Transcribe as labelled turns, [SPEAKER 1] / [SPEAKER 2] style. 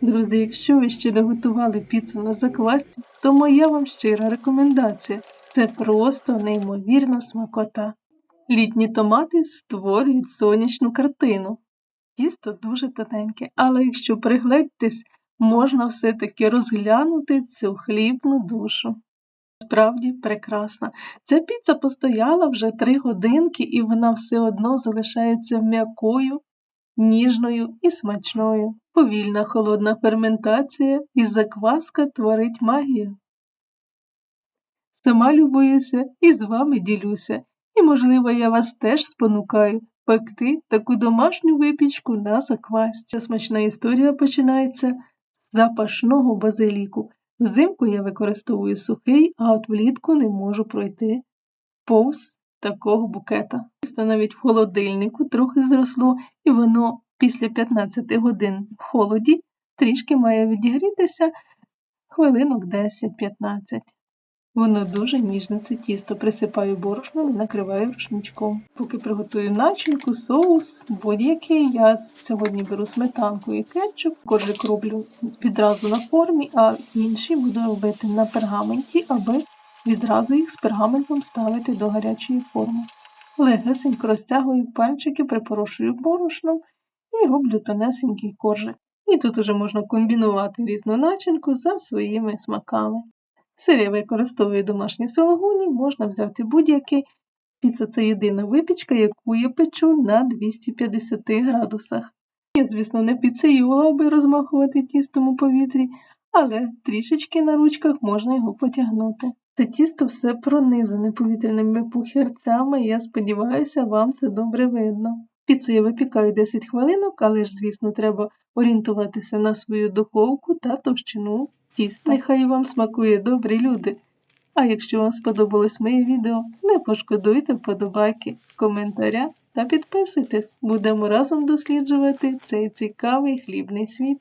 [SPEAKER 1] Друзі, якщо ви ще не готували піцу на заквасці, то моя вам щира рекомендація. Це просто неймовірна смакота. Літні томати створюють сонячну картину. Тісто дуже тоненьке, але якщо пригледьтесь, можна все-таки розглянути цю хлібну душу. Справді прекрасна. Ця піца постояла вже три годинки, і вона все одно залишається м'якою, ніжною і смачною. Повільна холодна ферментація і закваска творить магію. Сама любуюся і з вами ділюся, і, можливо, я вас теж спонукаю пекти таку домашню випічку на заквасці. Смачна історія починається з запашного базиліку. Взимку я використовую сухий, а от влітку не можу пройти повз такого букета. Навіть в холодильнику трохи зросло, і воно після 15 годин в холоді трішки має відігрітися хвилинок 10-15. Воно дуже ніжне, це тісто присипаю борошном і накриваю рушничком. Поки приготую начинку, соус, будь-який, я сьогодні беру сметанку і кетчуп, коржик роблю відразу на формі, а інші буду робити на пергаменті, аби відразу їх з пергаментом ставити до гарячої форми. Легесенько розтягую пальчики, припорошую борошном і роблю тонесенький коржик. І тут уже можна комбінувати різну начинку за своїми смаками. Сир я використовую домашні сологуні, можна взяти будь-який. Піца це єдина випічка, яку я печу на 250 градусах. Я, звісно, не піцеюла, аби розмахувати тістом у повітрі, але трішечки на ручках можна його потягнути. Це тісто все пронизане повітряними пухерцями, я сподіваюся, вам це добре видно. Піцу я випікаю 10 хвилинок, але ж, звісно, треба орієнтуватися на свою духовку та товщину тіста. Нехай вам смакує добрі люди. А якщо вам сподобалось моє відео, не пошкодуйте вподобайки, коментаря та підписуйтесь. Будемо разом досліджувати цей цікавий хлібний світ.